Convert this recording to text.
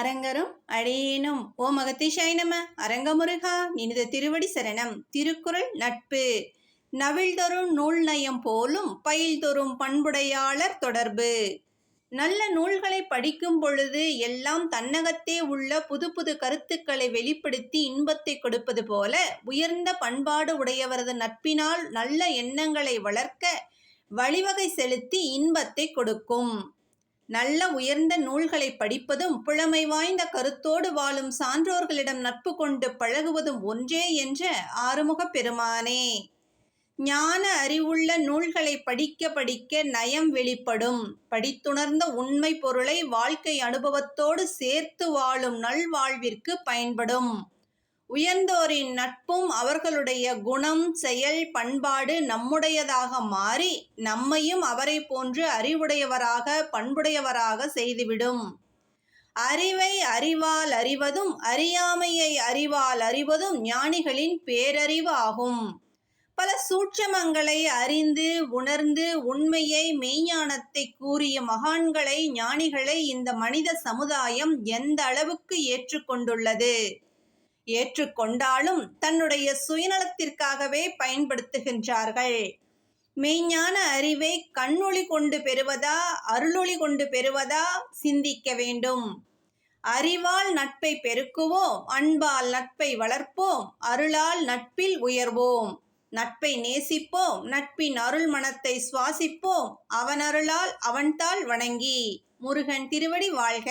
அரங்கரும் அடையேனும் ஓ மகத்திஷாய் நம. அரங்கமுருகா நினித திருவடி சரணம். திருக்குறள் நட்பு. நவிழ்தொரும் நூல் நயம் போலும் பயில்தொரும் பண்புடையாளர் தொடர்பு. நல்ல நூல்களை படிக்கும் பொழுது எல்லாம் தன்னகத்தே உள்ள புது புது கருத்துக்களை வெளிப்படுத்தி இன்பத்தை கொடுப்பது போல உயர்ந்த பண்பாடு உடையவரது நட்பினால் நல்ல எண்ணங்களை வளர்க்க வழிவகை செலுத்தி இன்பத்தை கொடுக்கும். நல்ல உயர்ந்த நூல்களை படிப்பதும் புலமை வாய்ந்த கருத்தோடு வாழும் சான்றோர்களிடம் நட்பு கொண்டு பழகுவதும் ஒன்றே என்ற ஆறுமுகப் பெருமானே. ஞான அறிவுள்ள நூல்களை படிக்க படிக்க நயம் வெளிப்படும். படித்துணர்ந்த உண்மை பொருளை வாழ்க்கை அனுபவத்தோடு சேர்த்து வாழும் நல்வாழ்விற்கு பயன்படும். உயர்ந்தோரின் நட்பும் அவர்களுடைய குணம் செயல் பண்பாடு நம்முடையதாக மாறி நம்மையும் அவரை போன்று அறிவுடையவராக பண்புடையவராக செய்துவிடும். அறிவை அறிவால் அறிவதும் அறியாமையை அறிவால் அறிவதும் ஞானிகளின் பேரறிவு ஆகும். பல சூட்சமங்களை அறிந்து உணர்ந்து உண்மையை மெய்ஞானத்தை கூறிய மகான்களை ஞானிகளை இந்த மனித சமுதாயம் எந்த அளவுக்கு ஏற்றுக்கொண்டுள்ளது? ஏற்றுக்கொண்டாலும் தன்னுடைய சுயநலத்திற்காகவே பயன்படுத்துகின்றார்கள். மெய்ஞான அறிவை கண்ணொளி கொண்டு பெறுவதா அருளொளி கொண்டு பெறுவதா சிந்திக்க வேண்டும். அறிவால் நட்பை பெருக்குவோம் அன்பால் நட்பை வளர்ப்போம் அருளால் நட்பில் உயர்வோம். நட்பை நேசிப்போம் நட்பின் அருள் மனத்தை சுவாசிப்போம் அவனருளால் அவன்தாள் வணங்கி. முருகன் திருவடி வாழ்க.